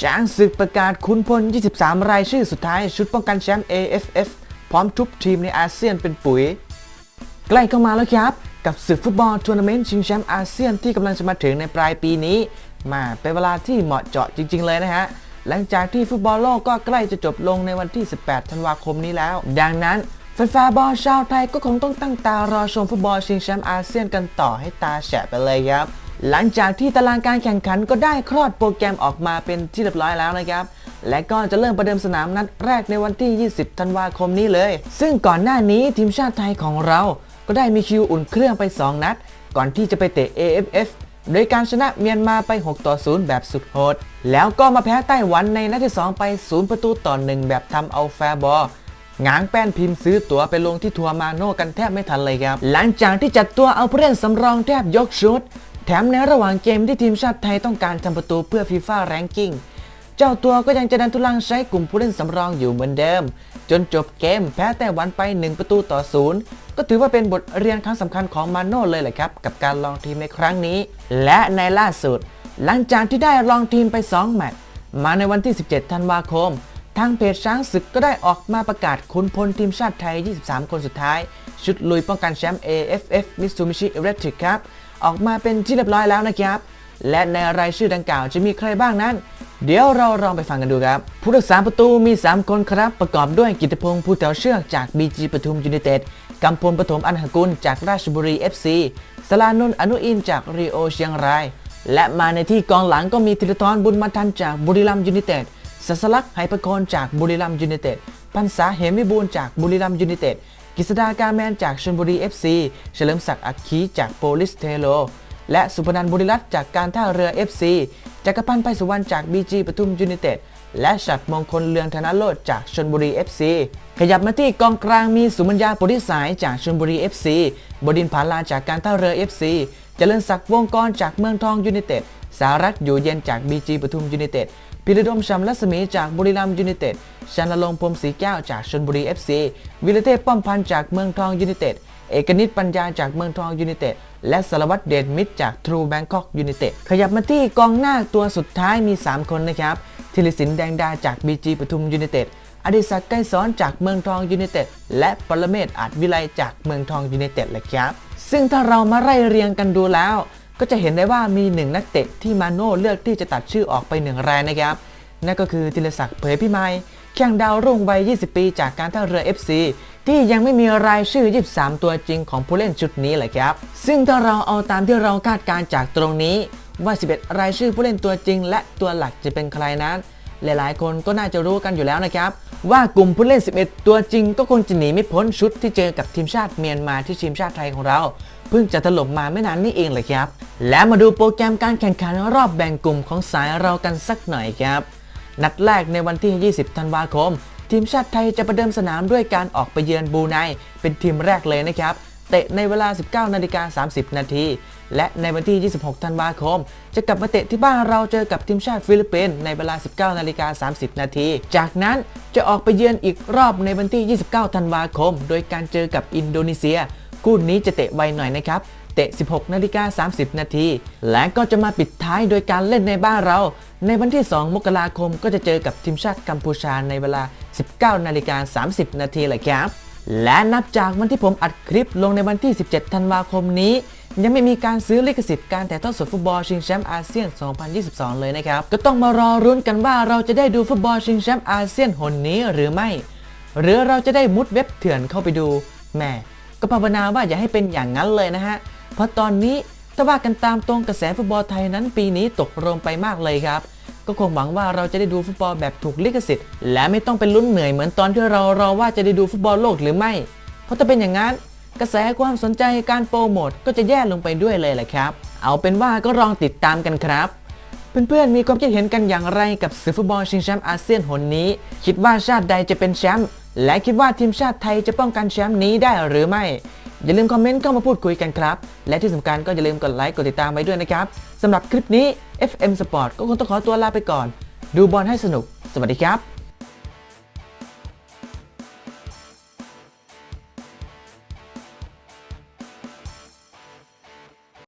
ช้างศึกประกาศขุนพล 23 รายชื่อสุดท้าย ชุดป้องกันแชมป์ AFF พร้อมทุบทีมในอาเซียนเป็นปุ๋ย ใกล้เข้ามาแล้วครับ กับศึกฟุตบอลทัวร์นาเมนต์ชิงแชมป์อาเซียนที่กำลังจะมาถึงในปลายปีนี้ มาเป็นเวลาที่เหมาะเจาะจริง ๆ เลยนะฮะ หลังจากที่ฟุตบอลโลกก็ใกล้จะจบลงในวันที่ 18 ธันวาคมนี้แล้ว ดังนั้นแฟนๆบอลชาวไทยก็คงต้องตั้งตารอชมฟุตบอลชิงแชมป์อาเซียนกันต่อให้ตาแฉะไปเลยครับ หลังจากที่ตารางการแข่งขันก็ได้คลอดโปรแกรมออกมาเป็นที่เรียบร้อยแล้วนะครับ และก็จะเริ่มประเดิมสนามนัดแรกในวันที่ 20 ธันวาคมนี้เลย ซึ่งก่อนหน้านี้ทีมชาติไทยของเราก็ได้มีคิวอุ่นเครื่องไป 2 นัด ก่อนที่จะไปเตะ AFF โดยการชนะเมียนมาไป 6 ต่อ 0 แบบสุดโหด แล้วก็มาแพ้ไต้หวันในนัดที่ 2 ไป 0 ประตูต่อ 1 แบบทำเอาแฟบอลง้างแป้นพิมพ์ซื้อตั๋วไปลงที่ทัวร์มาโน่กันแทบไม่ทันเลยครับ หลังจากที่จัดตัวเอาผู้เล่นสำรองแทบยกชุด แถมในระหว่างเกมที่ทีมชาติไทยต้องการทำประตูเพื่อฟีฟ่าแรงกิ้งเจ้าตัวก็ยังจะดันทุลังใช้กลุ่มผู้เล่นสำรองอยู่เหมือนเดิม จนจบเกมแพ้ไต้หวันไป 1 ประตูต่อศูนย์ก็ถือว่าเป็นบทเรียนครั้งสำคัญของมาโน่เลยแหละครับ กับการลองทีมในครั้งนี้ และในล่าสุด หลังจากที่ได้ลองทีมไป 2 แมตช์มาในวันที่ 17 ธันวาคม ทางเพจช้างศึกก็ได้ออกมาประกาศขุนพลทีมชาติไทย 23 คนสุดท้าย ชุดลุยป้องกันแชมป์ AFF Mitsubishi Electric ครับ ออกมาเป็นที่เรียบร้อยแล้วนะครับ และในรายชื่อดังกล่าวจะมีใครบ้างนั้น เดี๋ยวเราลองไปฟังกันดูครับ ผู้รักษาประตูมี 3 คนครับ ประกอบด้วยกิตพงศ์ภูแถวเชือกจาก BG ปทุมยูไนเต็ดกำพลปฐมอันหกุลจากราชบุรี FC สลานนท์อนุอินจากรีโอเชียงราย และมาในที่กองหลังก็มีธีรทรบุญมาทันจากบุรีรัมยูไนเต็ดสัสลักษ์ไหประกรจากบุรีรัมยูไนเต็ดพันษาเหมวิบูลจากบุรีรัมย์ยูไนเต็ด กฤษดากาแมนจากชลบุรี FC เฉลิมศักดิ์อัคคีจากโปลิสเทโล และสุพนันบุรีรัตน์จากการท่าเรือ FC จักรพันธ์ไพสุวรรณจาก BG ปทุมยูไนเต็ดและฉัดมงคลเลืองธนโลดจากชลบุรี FC ขยับมาที่กองกลางมีสุมัญญาปุริสายจากชลบุรี FC บดินผาลาจากการท่าเรือ FC เจริญศักดิ์วงกรจากเมืองทองยูไนเต็ดสารัตอยู่เย็นจาก BG ปทุมยูไนเต็ด พิรดมชำรัศมีจากบุรีรัมย์ยูไนเต็ดชันนรงพรมศรีแก้วจากชลบุรี FC วิรเทพป้อมพันธ์จากเมืองทองยูไนเต็ด เอกนิตปัญญาจากเมืองทองยูไนเต็ด และสารวัตรเดชมิตรจากทรูแบงคอกยูไนเต็ด ขยับมาที่กองหน้าตัวสุดท้ายมี 3 คนนะครับธิริสินแดงดาจาก BG ปทุมยูไนเต็ดอดิศักดิ์ไกรสอนจากเมืองทองยูไนเต็ด และปรเมศอาจวิไลจากเมืองทองยูไนเต็ดเลยครับ ซึ่งถ้าเรามาไล่เรียงกันดูแล้ว ก็จะเห็นได้ว่ามีหนึ่งนักเตะที่มาโน่เลือกที่จะตัดชื่อออกไปหนึ่งรายนะครับ นั่นก็คือธีรศักดิ์เผยพิมายแข่งดาวรุ่งวัย 20 ปี จากการท่าเรือ FC ที่ยังไม่มีรายชื่อ 23 ตัวจริงของผู้เล่นชุดนี้เลยครับ ซึ่งถ้าเราเอาตามที่เราคาดการจากตรงนี้ว่า 11 รายชื่อผู้เล่นตัวจริง และตัวหลักจะเป็นใครนั้น หลายๆ คนก็น่าจะรู้กันอยู่แล้วนะครับ ว่ากลุ่มผู้เล่น 11 ตัวจริงก็คงจะหนีไม่พ้นชุดที่เจอกับทีมชาติเมียนมาที่ทีมชาติไทยของเราเพิ่งจะถล่มมาไม่นานนี่เองเลยครับ และมาดูโปรแกรมการแข่งขันรอบแบ่งกลุ่มของสายเรากันสักหน่อยครับ นัดแรกในวันที่ 20 ธันวาคม ทีมชาติไทยจะประเดิมสนามด้วยการออกไปเยือนบูไนเป็นทีมแรกเลยนะครับ เตะในเวลา 19นาฬิกา30 นาที และในวันที่ 26 ธันวาคม จะกลับมาเตะที่บ้านเราเจอกับทีมชาติฟิลิปปินส์ในเวลา 19นาฬิกา30 นาที จากนั้นจะออกไปเยือนอีกรอบในวันที่ 29 ธันวาคม โดยการเจอกับอินโดนีเซีย คู่นี้จะเตะไวหน่อยนะครับเตะ 16 นาฬิกา 30 นาที และก็จะมาปิดท้ายโดยการเล่นในบ้านเรา ในวันที่ 2 มกราคมก็จะเจอกับทีมชาติกัมพูชาในเวลา 19 นาฬิกา 30 นาทีเลยครับ และนับจากวันที่ผมอัดคลิปลงในวันที่ 17 ธันวาคมนี้ ยังไม่มีการซื้อลิขสิทธิ์การถ่ายทอดสดฟุตบอลชิงแชมป์อาเซียน 2022 เลยนะครับ ก็ต้องมารอรุ้นกันว่าเราจะได้ดูฟุตบอลชิงแชมป์อาเซียนหนนี้หรือไม่ หรือเราจะได้มุดเว็บเถื่อนเข้าไปดูแหม่ก็ภาวนาว่าอย่าให้เป็นอย่างนั้นเลยนะฮะเพราะตอนนี้ถ้าว่ากันตามตรงกระแสฟุตบอลไทยนั้นปีนี้ตกโรมไปมากเลยครับ ก็คงหวังว่าเราจะได้ดูฟุตบอลแบบถูกลิขสิทธิ์ และไม่ต้องเป็นลุ้นเหนื่อยเหมือนตอนที่เรารอว่าจะได้ดูฟุตบอลโลกหรือไม่ เพราะถ้าเป็นอย่างนั้นกระแสความสนใจการโปรโมทก็จะแย่ลงไปด้วยเลยแหละครับ เอาเป็นว่าก็ลองติดตามกันครับ เพื่อนๆมีความคิดเห็นกันอย่างไรกับศึกฟุตบอลชิงแชมป์อาเซียนหนนี้ คิดว่าชาติใดจะเป็นแชมป์และคิดว่าทีมชาติไทยจะป้องกันแชมป์นี้ได้หรือไม่ อย่าลืมคอมเมนต์เข้ามาพูดคุยกันครับ และที่สำคัญก็อย่าลืมกดไลค์กดติดตามไว้ด้วยนะครับสำหรับคลิปนี้ FM Sport ก็คงต้องขอตัวลาไปก่อน ดูบอลให้สนุก สวัสดีครับ